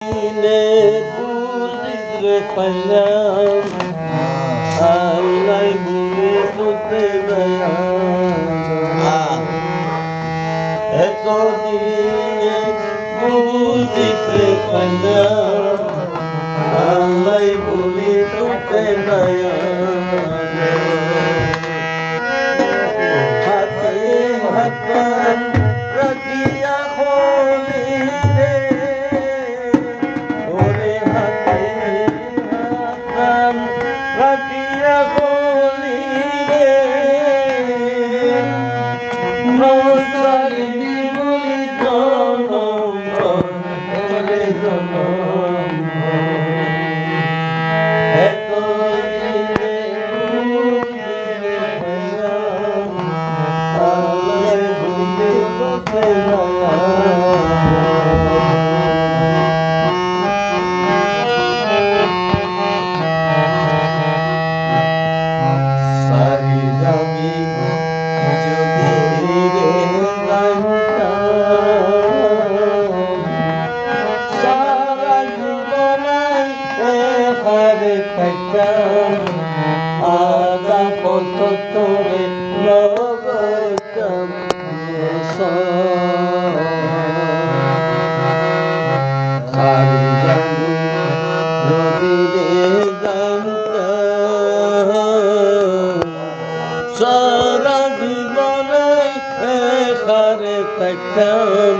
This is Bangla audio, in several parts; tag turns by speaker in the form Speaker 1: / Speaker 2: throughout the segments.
Speaker 1: দিনে বুঝিতে পাইলাম আল্লাহ বুঝে তোতে এত দিনে বুঝিতে পাইলাম আল্লাহ বলি তোতে হাতে হাতান হাতান আদা পথ তোরে লগতাম সারি জানি সারা জীবনে এখানে থাকতাম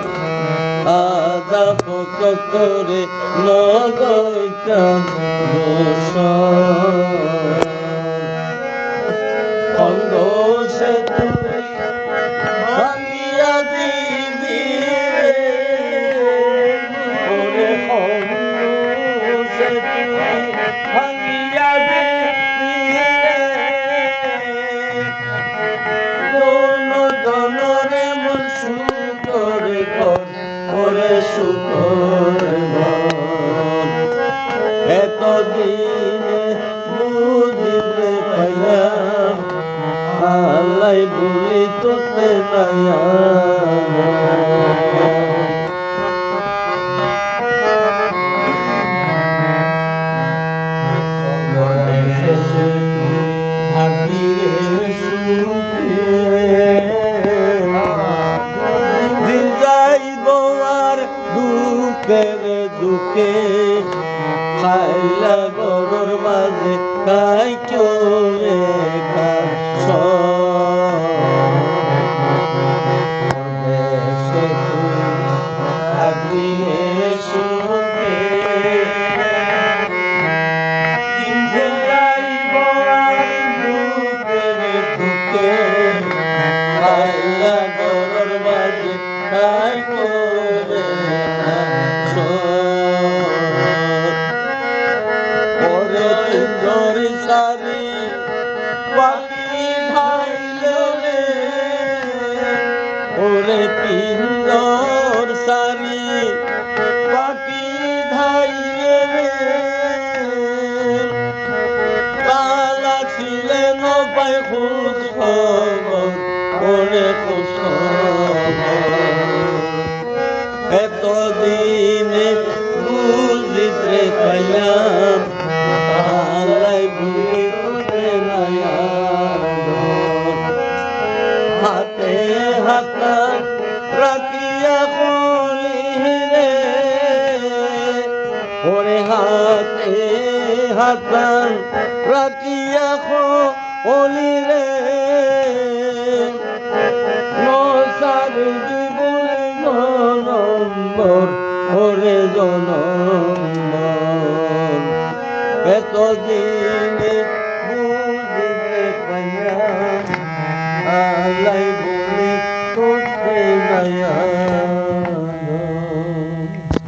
Speaker 1: আদা পত করে লগইতাম খন্ড আল্লাহ বলি তোতে দুঃখে খাইলা গরুর মাঝে খাই চলে তিনজর সারি পাখি ঢাইল রে। কালা ছিলেন পায় খোঁজ খবর ওরে খোঁজ এত দিনে বুঝিতে পাইলাম আলাই বুঝিতে হাতে হাতা রাখিয়া রে ওরে হাতে হাতান রাখিয়া কলি রে। নসার জীবন জনম্বর ওরে জনম্বর। এত দিনে